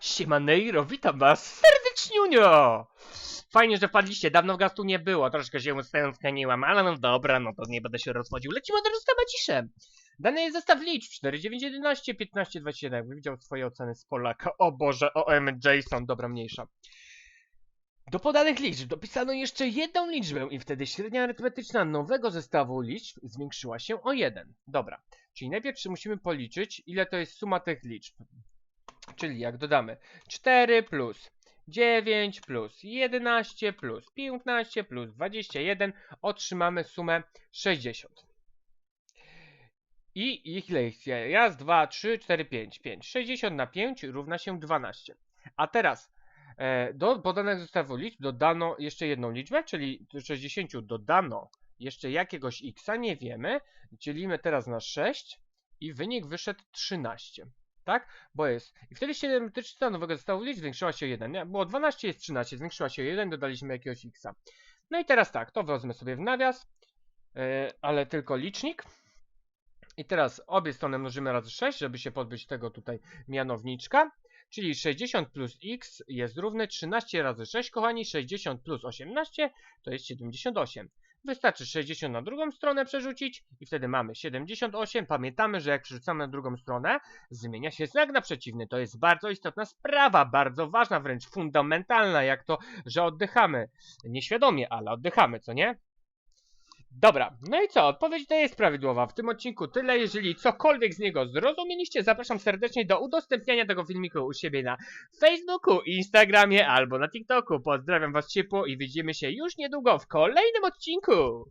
Siemanejro, witam was serdeczniunio! Fajnie, że wpadliście, dawno was tu nie było, troszkę się stęskniłam, ale no dobra, no to nie będę się rozwodził. Lecimy od razu z temaciszem. Dany jest zestaw liczb 4911, 1527. Jakby widział swoje oceny z Polaka. O Boże, OM Jason, dobra mniejsza. Do podanych liczb dopisano jeszcze jedną liczbę i wtedy średnia arytmetyczna nowego zestawu liczb zwiększyła się o 1. Dobra, czyli najpierw musimy policzyć, ile to jest suma tych liczb. Czyli jak dodamy 4 plus 9 plus 11 plus 15 plus 21 otrzymamy sumę 60. I ich jest? Raz, dwa, trzy, cztery, pięć. 5. 60 na 5 równa się 12. A teraz e, do podanego zestawu liczb dodano jeszcze jedną liczbę, czyli do 60 dodano jeszcze jakiegoś x, nie wiemy. Dzielimy teraz na 6 i wynik wyszedł 13 tak? Bo jest. I wtedy średnia nowego zestawu liczb zwiększyła się o 1. Nie? Było 12, jest 13, zwiększyła się o 1, dodaliśmy jakiegoś x. No i teraz tak, to wezmę sobie w nawias, yy, ale tylko licznik. I teraz obie strony mnożymy razy 6, żeby się pozbyć tego tutaj mianowniczka. Czyli 60 plus x jest równy 13 razy 6, kochani. 60 plus 18 to jest 78. Wystarczy 60 na drugą stronę przerzucić i wtedy mamy 78. Pamiętamy, że jak przerzucamy na drugą stronę, zmienia się znak na przeciwny. To jest bardzo istotna sprawa, bardzo ważna, wręcz fundamentalna, jak to, że oddychamy. Nieświadomie, ale oddychamy, co nie? Dobra, no i co? Odpowiedź to jest prawidłowa. W tym odcinku tyle. Jeżeli cokolwiek z niego zrozumieliście, zapraszam serdecznie do udostępniania tego filmiku u siebie na Facebooku, Instagramie albo na TikToku. Pozdrawiam was ciepło i widzimy się już niedługo w kolejnym odcinku.